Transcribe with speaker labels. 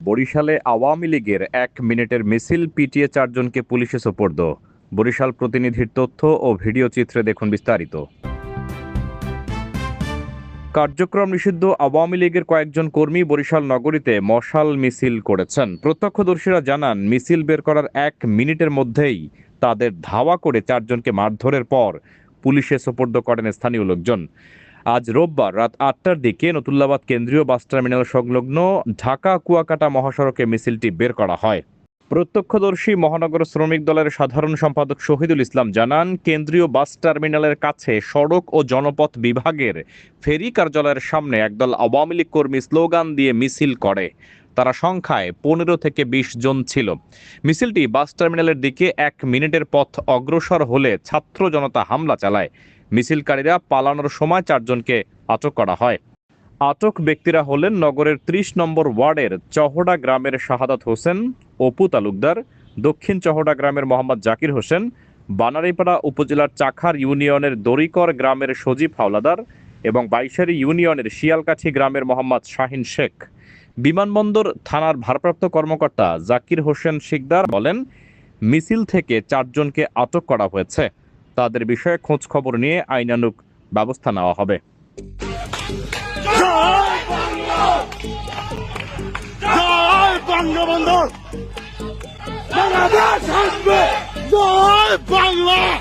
Speaker 1: বরিশালে আওয়ামী লীগের এক মিনিটের মিছিল পিটিয়ে চারজনকে পুলিশে সোপর্দ। বরিশাল প্রতিনিধির তথ্য ও ভিডিও চিত্রে দেখুন বিস্তারিত। কার্যক্রম নিষিদ্ধ আওয়ামী লীগের কয়েকজন কর্মী বরিশাল নগরীতে মশাল মিছিল করেছেন। প্রত্যক্ষদর্শীরা জানান, মিছিল বের করার এক মিনিটের মধ্যেই তাদের ধাওয়া করে চারজনকে মারধরের পর পুলিশে সোপর্দ করেন স্থানীয় লোকজন। আজ রোববার রাত আটটার দিকে নতুল্লাবাদ কেন্দ্রীয় বাস টার্মিনাল সংলগ্ন ঢাকা কুয়াকাটা মহাসড়কে মিছিলটি বের করা হয়। প্রত্যক্ষদর্শী মহানগর শ্রমিক দলের সাধারণ সম্পাদক শহীদুল ইসলাম জানান, কেন্দ্রীয় বাস টার্মিনালের কাছে সড়ক ও জনপথ বিভাগের ফেরি কার্যালয়ের সামনে একদল আওয়ামী লীগ কর্মী স্লোগান দিয়ে মিছিল করে। তারা সংখ্যায় পনেরো থেকে বিশ জন ছিল। মিছিলটি বাস টার্মিনালের দিকে এক মিনিটের পথ অগ্রসর হলে ছাত্র জনতা হামলা চালায়। মিছিলকারীরা পালানোর সময় চারজনকে আটক করা হয়। আটক ব্যক্তিরা হলেন নগরের ত্রিশ নম্বর ওয়ার্ডের চহড়া গ্রামের শাহাদাত হোসেন, অপু তালুকদার, দক্ষিণ চহড়া গ্রামের মোহাম্মদ জাকির হোসেন, বানারীপাড়া উপজেলার চাখার ইউনিয়নের দরিকর গ্রামের সজীব হাওলাদার এবং বাইশারি ইউনিয়নের শিয়ালকাঠি গ্রামের মোহাম্মদ শাহিন শেখ। বিমানবন্দর থানার ভারপ্রাপ্ত কর্মকর্তা জাকির হোসেন শিকদার বলেন, মিছিল থেকে চারজনকে আটক করা হয়েছে। তাদের বিষয়ে খোঁজ খবর নিয়ে আইনানুগ ব্যবস্থা নেওয়া হবে।
Speaker 2: বাংলা।